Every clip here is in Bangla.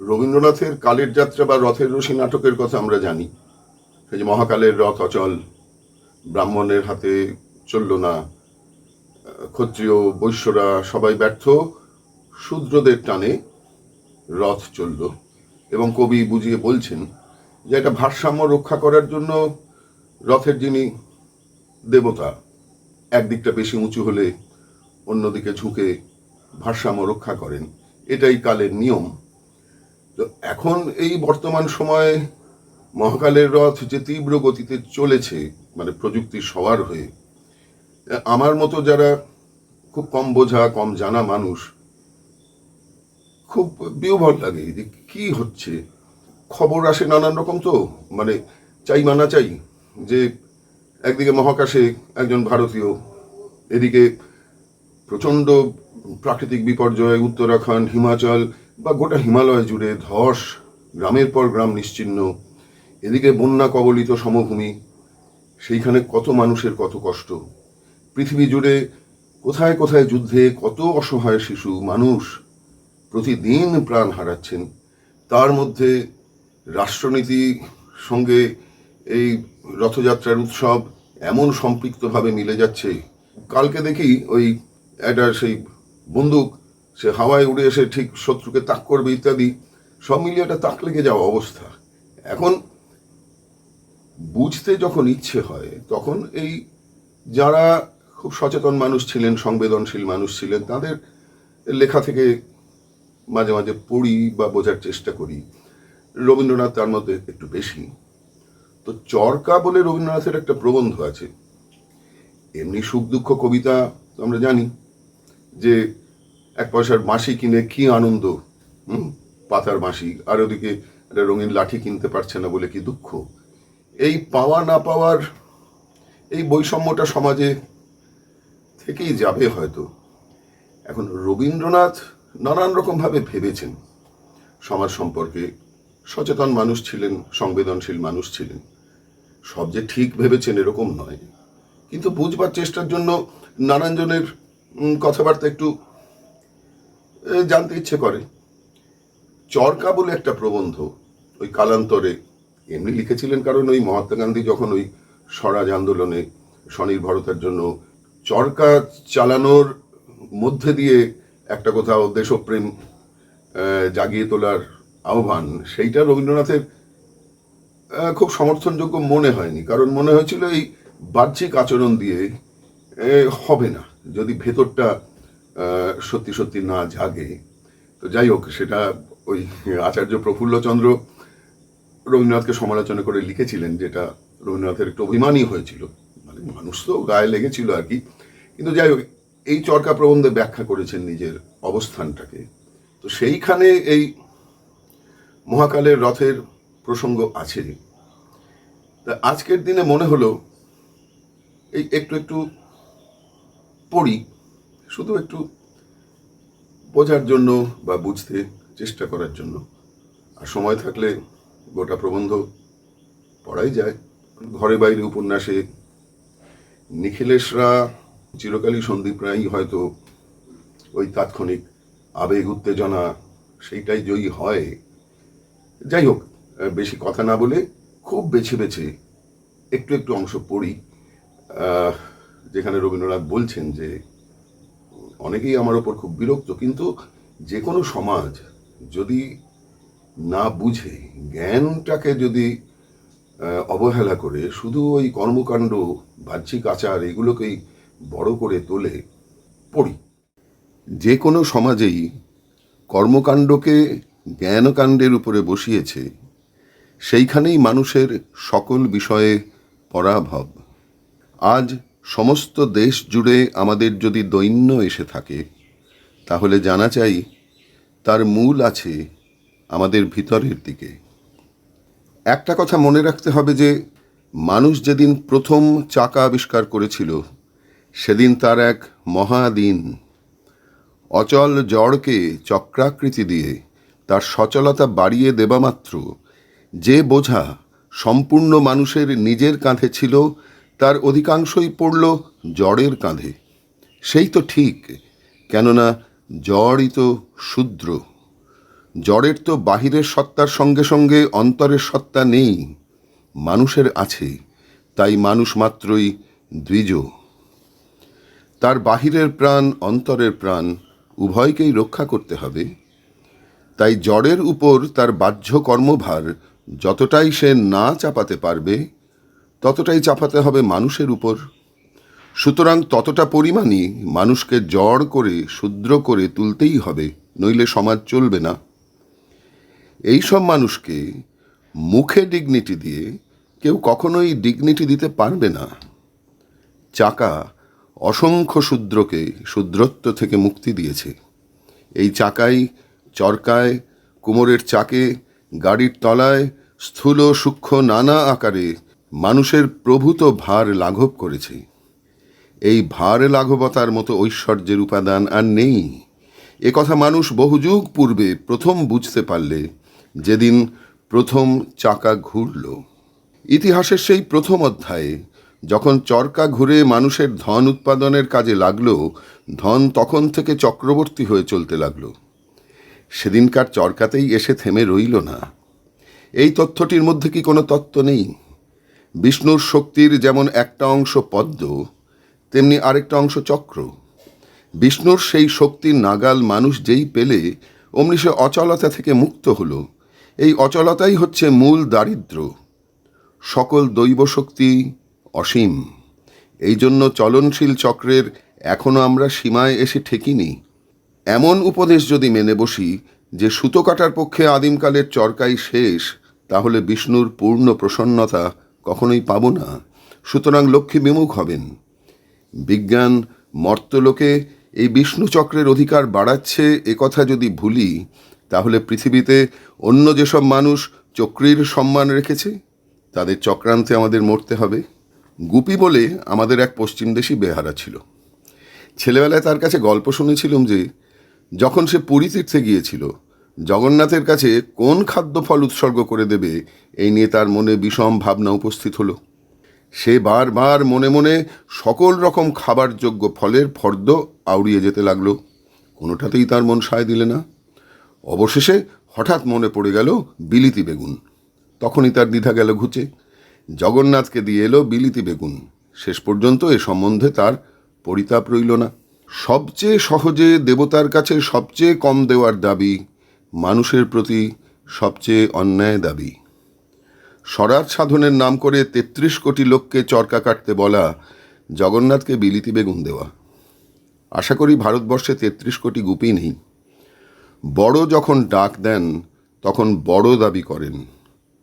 রবীন্দ্রনাথের কালের যাত্রা বা রথের রশি নাটকের কথা আমরা জানি। সেই যে মহাকালের রথ অচল, ব্রাহ্মণের হাতে চলল না, ক্ষত্রিয়, বৈশ্যরা সবাই ব্যর্থ, শূদ্রদের টানে রথ চলল এবং কবি বুঝিয়ে বলছেন যে একটা ভারসাম্য রক্ষা করার জন্য রথের যিনি দেবতা, একদিকটা বেশি উঁচু হলে অন্যদিকে ঝুঁকে ভারসাম্য রক্ষা করেন। এটাই কালের নিয়ম। তো এখন এই বর্তমান সময়ে মহাকালের রথ যে তীব্র গতিতে চলেছে মানে প্রযুক্তির সবার হয়ে, আমার মতো যারা খুব কম বোঝা, কম জানা মানুষ, খুব বিহ্বল লাগে যে কি হচ্ছে। খবর আসে নানান রকম তো মানে চাই মানা চাই, যে একদিকে মহাকাশে একজন ভারতীয়, এদিকে প্রচণ্ড প্রাকৃতিক বিপর্যয়, উত্তরাখণ্ড, হিমাচল বা গোটা হিমালয় জুড়ে ধস, গ্রামের পর গ্রাম নিশ্চিহ্ন এদিকে বন্যা কবলিত সমভূমি, সেইখানে কত মানুষের কত কষ্ট। পৃথিবী জুড়ে কোথায় কোথায় যুদ্ধে কত অসহায় শিশু, মানুষ প্রতিদিন প্রাণ হারাচ্ছেন। তার মধ্যে রাষ্ট্রনীতি সঙ্গে এই রথযাত্রার উৎসব এমন সম্পৃক্তভাবে মিলে যাচ্ছে। কালকে দেখি ওই একটা সেই বন্দুক সে হাওয়ায় উড়ে এসে ঠিক শত্রুকে তাক করবে ইত্যাদি, সব মিলিয়ে একটা তাক লেগে যাওয়া অবস্থা। এখন বুঝতে যখন ইচ্ছে হয়, তখন এই যারা খুব সচেতন মানুষ ছিলেন, সংবেদনশীল মানুষ ছিলেন, তাদের লেখা থেকে মাঝে মাঝে পড়ি বা বোঝার চেষ্টা করি। রবীন্দ্রনাথ তার মধ্যে একটু বেশি। তো চরকা বলে রবীন্দ্রনাথের একটা প্রবন্ধ আছে। এমনি সুখ দুঃখ কবিতা আমরা জানি যে এক পয়সার মাসি কিনে কি আনন্দ, হুম? পাতার মাসি আর ওদিকে একটা রঙিন লাঠি কিনতে পারছে না বলে কি দুঃখ? এই পাওয়া না পাওয়ার এই বৈষম্যটা সমাজে থেকেই যাবে হয়তো। এখন রবীন্দ্রনাথ নানান রকমভাবে ভেবেছেন। সমাজ সম্পর্কে সচেতন মানুষ ছিলেন, সংবেদনশীল মানুষ ছিলেন। সব যে ঠিক ভেবেছেন এরকম নয়। কিন্তু বুঝবার চেষ্টার জন্য নানানজনের কথাবার্তা একটু জানতে ইচ্ছে করে। চরকা বলে একটা প্রবন্ধ। ওই কালান্তরে এমনি লিখেছিলেন কারণ ওই মহাত্মা গান্ধী যখন ওই স্বরাজ আন্দোলনে স্বনির্ভরতার জন্য চরকা চালানোর মধ্যে দিয়ে একটা কোথাও দেশপ্রেম জাগিয়ে তোলার আহ্বান, সেইটা রবীন্দ্রনাথের খুব সমর্থনযোগ্য মনে হয়নি। কারণ মনে হয়েছিল এই বাহ্যিক আচরণ দিয়ে হবে না। যদি ভেতরটা সত্যি সত্যি না জাগে। তো যাই হোক, সেটা ওই আচার্য প্রফুল্লচন্দ্র রবীন্দ্রনাথকে সমালোচনা করে লিখেছিলেন, যেটা রবীন্দ্রনাথের একটু অভিমানী হয়েছিল। মানে মানুষ তো গায়ে লেগেছিল আর কি। কিন্তু যাই হোক, এই চরকা প্রবন্ধে ব্যাখ্যা করেছেন নিজের অবস্থানটাকে। তো সেইখানে এই মহাকালের রথের প্রসঙ্গ আছে। তা আজকের দিনে মনে হলো, এই একটু একটু পড়ি। শুধু একটু বোঝার জন্য বা বুঝতে চেষ্টা করার জন্য। আর সময় থাকলে গোটা প্রবন্ধ পড়াই যায়। ঘরে বাইরে উপন্যাসে নিখিলেশরা, চিরকালই সন্দীপ রায় হয়তো ওই তাৎক্ষণিক আবেগ, উত্তেজনা সেইটাই জয়ী হয়। যাই হোক, বেশি কথা না বলে খুব বেছে বেছে একটু একটু অংশ পড়ি। যেখানে রবীন্দ্রনাথ বলছেন যে অনেকেই আমার ওপর খুব বিরক্ত, কিন্তু যে কোনো সমাজ যদি না বুঝে, জ্ঞানটাকে যদি অবহেলা করে, শুধু ওই কর্মকাণ্ড, বাহ্যিক আচার এগুলোকেই বড় করে তোলে, পড়ি। যে কোনো সমাজেই কর্মকাণ্ডকে জ্ঞানকাণ্ডের উপরে বসিয়েছে, সেইখানেই মানুষের সকল বিষয়ে পরাভব। আজ সমস্ত দেশ জুড়ে আমাদের যদি দৈন্য এসে থাকে, তাহলে জানা চাই তার মূল আছে আমাদের ভিতরের দিকে। একটা কথা মনে রাখতে হবে যে, মানুষ যেদিন প্রথম চাকা আবিষ্কার করেছিল, সেদিন তার এক মহাদিন, অচল জড়কে চক্রাকৃতি দিয়ে তার সচলতা বাড়িয়ে দেবা মাত্র যে বোঝা সম্পূর্ণ মানুষের নিজের কাঁধে ছিল তার অধিকাংশই পড়ল জড়ের কাঁধে। সেই তো ঠিক, কেননা জড়ই তো শূদ্র। জড়ের তো বাহিরের সত্তার সঙ্গে সঙ্গে অন্তরের সত্তা নেই, মানুষের আছে, তাই মানুষ মাত্রই দ্বিজ। তার বাহিরের প্রাণ, অন্তরের প্রাণ উভয়কেই রক্ষা করতে হবে। তাই জড়ের উপর তার বাহ্য কর্মভার যতটাই সে না চাপাতে পারবে ততটাই চাপাতে হবে মানুষের উপর। সুতরাং ততটা পরিমাণই মানুষকে জড় করে, শুদ্র করে তুলতেই হবে, নইলে সমাজ চলবে না। এই সব মানুষকে মুখে ডিগনিটি দিয়ে কেউ কখনোই ডিগনিটি দিতে পারবে না। চাকা অসংখ্য শূদ্রকে শূদ্রত্ব থেকে মুক্তি দিয়েছে। এই চাকাই চরকায়, কোমরের চাকে, গাড়ির তলায়, স্থূল সূক্ষ্ম নানা আকারে মানুষের প্রভূত ভার লাঘব করেছে। এই ভার লাঘবতার মতো ঐশ্বর্যের উপাদান আর নেই। এ কথা মানুষ বহুযুগ পূর্বে প্রথম বুঝতে পারলে যেদিন প্রথম চাকা ঘুরল। ইতিহাসের সেই প্রথম অধ্যায়ে যখন চরকা ঘুরে মানুষের ধন উৎপাদনের কাজে লাগল, ধন তখন থেকে চক্রবর্তী হয়ে চলতে লাগল। সেদিনকার চরকাতেই এসে থেমে রইল না। এই তথ্যটির মধ্যে কি কোনো তত্ত্ব নেই? বিষ্ণুর শক্তির যেমন একটা অংশ পদ্ম, তেমনি আরেকটা অংশ চক্র। বিষ্ণুর সেই শক্তির নাগাল মানুষ যেই পেলে, অমনি সে অচলতা থেকে মুক্ত হল। এই অচলতাই হচ্ছে মূল দারিদ্র। সকল দৈব শক্তি অসীম। এই জন্য চলনশীল চক্রের এখনও আমরা সীমায় এসে ঠেকিনি। এমন উপদেশ যদি মেনে বসি যে সুতো কাটার পক্ষে আদিমকালের চরকাই শেষ, তাহলে বিষ্ণুর পূর্ণ প্রসন্নতা কখনোই পাব না। সুতরাং লক্ষ্মী বিমুখ হবেন। বিজ্ঞান মর্তলোকে এই বিষ্ণু চক্রের অধিকার বাড়াচ্ছে কথা যদি ভুলি, তাহলে পৃথিবীতে অন্য যেসব মানুষ চক্রীর সম্মান রেখেছে, তাদের চক্রান্তে আমাদের মরতে হবে। গুপি বলে আমাদের এক পশ্চিম পশ্চিমদেশী বেহারা ছিল। ছেলেবেলায় তার কাছে গল্প শুনেছিলাম যে, যখন সে পুরী তীর্থে গিয়েছিল জগন্নাথের কাছে কোন খাদ্য ফল উৎসর্গ করে দেবে, এই নিয়ে তার মনে বিষম ভাবনা উপস্থিত হলো। সে বারবার মনে মনে সকল রকম খাবার যোগ্য ফলের ফর্দ আউড়িয়ে যেতে লাগল। কোনোটাতেই তার মন সায় দিলে না। অবশেষে হঠাৎ মনে পড়ে গেল বিলিতি বেগুন। তখনই তার দ্বিধা গেল ঘুচে। জগন্নাথকে দিয়ে এলো বিলিতি বেগুন। শেষ পর্যন্ত এ সম্বন্ধে তার পরিতাপ রইল না। সবচেয়ে সহজে দেবতার কাছে সবচেয়ে কম দেওয়ার দাবি মানুষের প্রতি সবচেয়ে অন্যায় দাবি। স্বরাজ সাধনের নাম করে তেত্রিশ কোটি লোককে চরকা কাটতে বলা জগন্নাথকে বিলিতি বেগুন দেওয়া। আশা করি ভারতবর্ষে তেত্রিশ কোটি গুপি নেই। বড় যখন ডাক দেন, তখন বড় দাবি করেন।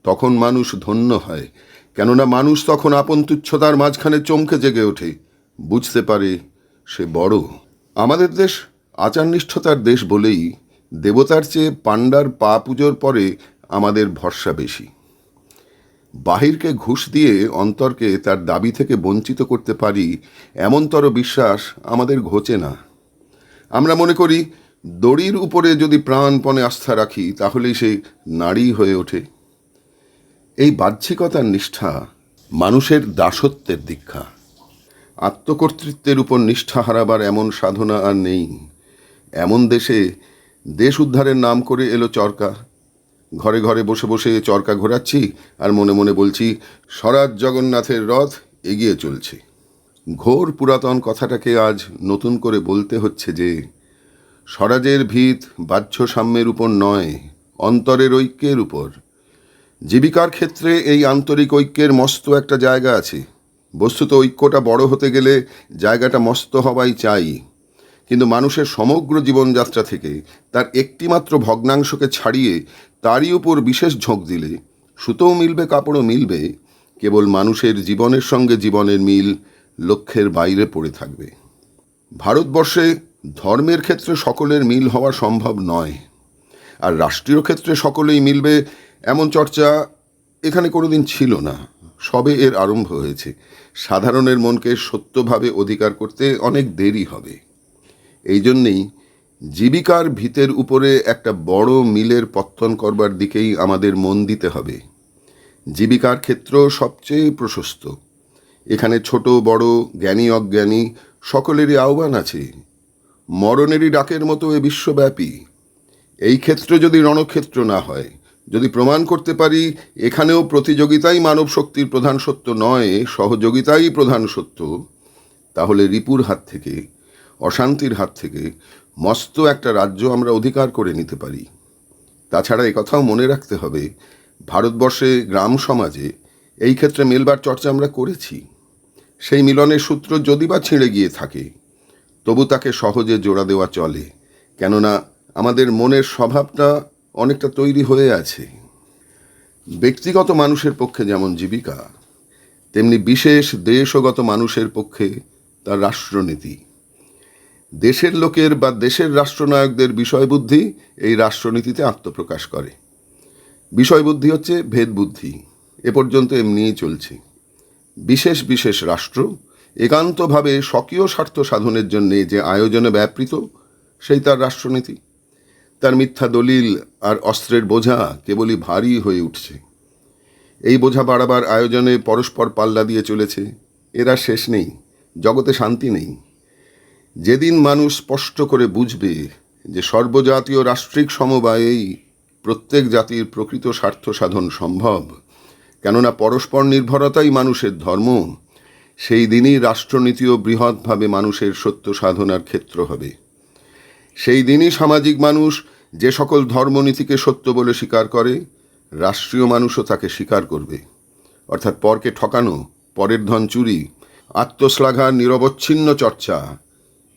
তখন মানুষ ধন্য হয়। কেননা মানুষ তখন আপন তুচ্ছতার মাঝখানে চমকে জেগে ওঠে। বুঝতে পারে সে বড়। আমাদের দেশ আচারনিষ্ঠতার দেশ বলেই দেবতার চেয়ে পাণ্ডার পা পুজোর পরে আমাদের ভরসা বেশি। বাহিরকে ঘুষ দিয়ে অন্তরকে তার দাবি থেকে বঞ্চিত করতে পারি এমনতর বিশ্বাস আমাদের ঘোচে না। আমরা মনে করি, দড়ির উপরে যদি প্রাণপণে আস্থা রাখি, তাহলেই সে নারী হয়ে ওঠে। এই বাহ্যিকতার নিষ্ঠা মানুষের দাসত্বের দীক্ষা। আত্মকর্তৃত্বের উপর নিষ্ঠা হারাবার এমন সাধনা আর নেই। এমন দেশে দেশ উদ্ধারের নাম করে এলো চরকা। ঘরে ঘরে বসে বসে চরকা ঘোরাচ্ছি আর মনে মনে বলছি, স্বরাজ জগন্নাথের রথ এগিয়ে চলছে। ঘোর পুরাতন কথাটাকে আজ নতুন করে বলতে হচ্ছে যে, স্বরাজের ভিত বাহ্য সাম্যের উপর নয়, অন্তরের ঐক্যের উপর। জীবিকার ক্ষেত্রে এই আন্তরিক ঐক্যের মস্ত একটা জায়গা আছে। বস্তুত ঐক্যটা বড় হতে গেলে জায়গাটা মস্ত হওয়াই চাই। কিন্তু মানুষের সমগ্র জীবনযাত্রা থেকে তার একটিমাত্র ভগ্নাংশকে ছাড়িয়ে তারই উপর বিশেষ ঝোঁক দিলে সুতোও মিলবে, কাপড়ও মিলবে, কেবল মানুষের জীবনের সঙ্গে জীবনের মিল লক্ষ্যের বাইরে পড়ে থাকবে। ভারতবর্ষে ধর্মের ক্ষেত্রে সকলের মিল হওয়া সম্ভব নয়, আর রাষ্ট্রীয় ক্ষেত্রে সকলেই মিলবে এমন চর্চা এখানে কোনোদিন ছিল না। সবে এর আরম্ভ হয়েছে। সাধারণের মনকে সত্যভাবে অধিকার করতে অনেক দেরি হবে। এই জন্যেই জীবিকার ভিতের উপরে একটা বড় মিলের পত্তন করবার দিকেই আমাদের মন দিতে হবে। জীবিকার ক্ষেত্র সবচেয়ে প্রশস্ত। এখানে ছোট, বড়, জ্ঞানী, অজ্ঞানী সকলেরই আহ্বান আছে। মরণেরই ডাকের মতো এ বিশ্বব্যাপী। এই ক্ষেত্র যদি রণক্ষেত্র না হয়, যদি প্রমাণ করতে পারি, এখানেও প্রতিযোগিতাই মানব শক্তির প্রধান সত্য নয়, সহযোগিতাই প্রধান সত্য, তাহলে রিপুর হাত থেকে অশান্তির হাত থেকে মস্ত একটা রাজ্য আমরা অধিকার করে নিতে পারি। তাছাড়া একথাও মনে রাখতে হবে, ভারতবর্ষে গ্রাম সমাজে এই ক্ষেত্রে মেলবার চর্চা আমরা করেছি। সেই মিলনের সূত্র যদি বা ছিঁড়ে গিয়ে থাকে, তবু তাকে সহজে জোড়া দেওয়া চলে, কেননা আমাদের মনের স্বভাবটা অনেকটা তৈরি হয়ে আছে। ব্যক্তিগত মানুষের পক্ষে যেমন জীবিকা, তেমনি বিশেষ দেশগত মানুষের পক্ষে তার রাষ্ট্রনীতি। দেশের লোকের বা দেশের রাষ্ট্রনায়কদের বিষয়বুদ্ধি এই রাষ্ট্রনীতিতে আত্মপ্রকাশ করে। বিষয়বুদ্ধি হচ্ছে ভেদবুদ্ধি। এ পর্যন্ত এমনিই চলছে। বিশেষ বিশেষ রাষ্ট্র একান্তভাবে স্বকীয় স্বার্থ সাধনের জন্য যে আয়োজনে ব্যাপৃত, সেই তার রাষ্ট্রনীতি। তার মিথ্যা দলিল আর অস্ত্রের বোঝা কেবলই ভারী হয়ে উঠছে। এই বোঝা বাড়াবার আয়োজনে পরস্পর পাল্লা দিয়ে চলেছে। এরা শেষ নেই, জগতে শান্তি নেই। যেদিন মানুষ স্পষ্ট করে বুঝবে যে সর্বজাতীয় রাষ্ট্রিক সমবায়েই প্রত্যেক জাতির প্রকৃত স্বার্থ সাধন সম্ভব, কেননা পরস্পর নির্ভরতাই মানুষের ধর্ম, সেই দিনই রাষ্ট্রনীতিও বৃহৎভাবে মানুষের সত্য সাধনার ক্ষেত্র হবে। সেই দিনই সামাজিক মানুষ যে সকল ধর্মনীতিকে সত্য বলে স্বীকার করে, রাষ্ট্রীয় মানুষও তাকে স্বীকার করবে। অর্থাৎ পরকে ঠকানো, পরের ধন চুরি, আত্মশ্লাঘার নিরবচ্ছিন্ন চর্চা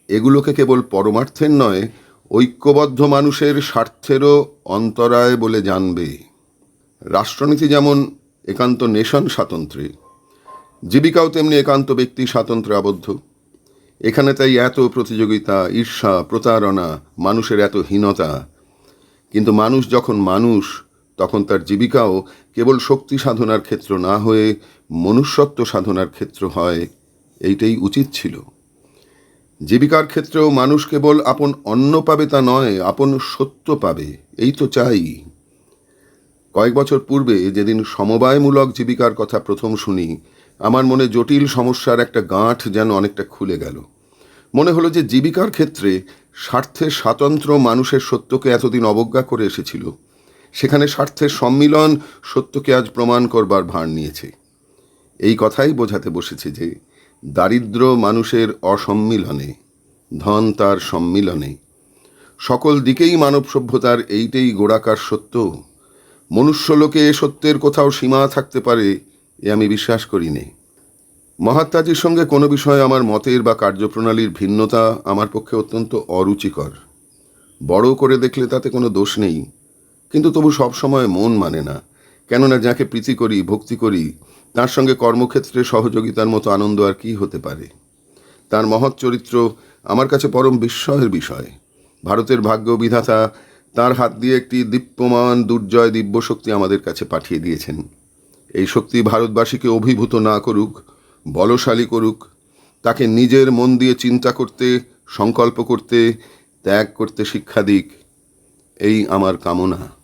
এগুলোকে কেবল পরমার্থের নয়, ঐক্যবদ্ধ মানুষের স্বার্থেরও অন্তরায় বলে জানবে। রাষ্ট্রনীতি যেমন একান্ত নেশন স্বাতন্ত্র্যে জীবিকাও তেমনি একান্ত ব্যক্তি স্বাতন্ত্র্যে আবদ্ধ। এখানে তাই এত প্রতিযোগিতা, ঈর্ষা, প্রতারণা, মানুষের এত হীনতা। কিন্তু মানুষ যখন মানুষ, তখন তার জীবিকাও কেবল শক্তি সাধনার ক্ষেত্র না হয়ে মনুষ্যত্ব সাধনার ক্ষেত্র হয়, এইটাই উচিত ছিল। জীবিকার ক্ষেত্রেও মানুষ কেবল আপন অন্ন পাবে তা নয়, আপন সত্য পাবে। এই তো চাই। কয়েক বছর পূর্বে যেদিন সমবায়মূলক জীবিকার কথা প্রথম শুনি, আমার মনে জটিল সমস্যার একটা গাঁঠ যেন অনেকটা খুলে গেল। মনে হলো যে জীবিকার ক্ষেত্রে স্বার্থের স্বাতন্ত্র্য মানুষের সত্যকে এতদিন অবজ্ঞা করে এসেছিল। সেখানে স্বার্থের সম্মিলন সত্যকে আজ প্রমাণ করবার ভার নিয়েছে। এই কথাই বোঝাতে বসেছে যে দারিদ্র মানুষের অসম্মিলনে, ধন তার সম্মিলনে। সকল দিকেই মানব সভ্যতার এইটাই গোড়াকার সত্য। মনুষ্যলোকে এ সত্যের কোথাও সীমা থাকতে পারে, এ আমি বিশ্বাস করি নে। মহাত্মাজির সঙ্গে কোনো বিষয়ে আমার মতের বা কার্যপ্রণালীর ভিন্নতা আমার পক্ষে অত্যন্ত অরুচিকর। বড় করে দেখলে তাতে কোনো দোষ নেই। কিন্তু তবু সব সময় মন মানে না। কেননা যাকে প্রীতি করি, ভক্তি করি তার সঙ্গে কর্মক্ষেত্রে সহযোগিতার মতো আনন্দ আর কি হতে পারে? তার মহৎ চরিত্র আমার কাছে পরম বিস্ময়ের বিষয়। ভারতের ভাগ্য বিধাতা তার হাত দিয়ে একটি দীপ্যমান, দুর্জয় দিব্য শক্তি আমাদের কাছে পাঠিয়ে দিয়েছেন। এই শক্তি ভারতবাসীকে অভিভূত না করুক, বলশালী করুক, তাকে নিজের মন দিয়ে চিন্তা করতে, সংকল্প করতে, ত্যাগ করতে শিক্ষা দিক, এই আমার কামনা।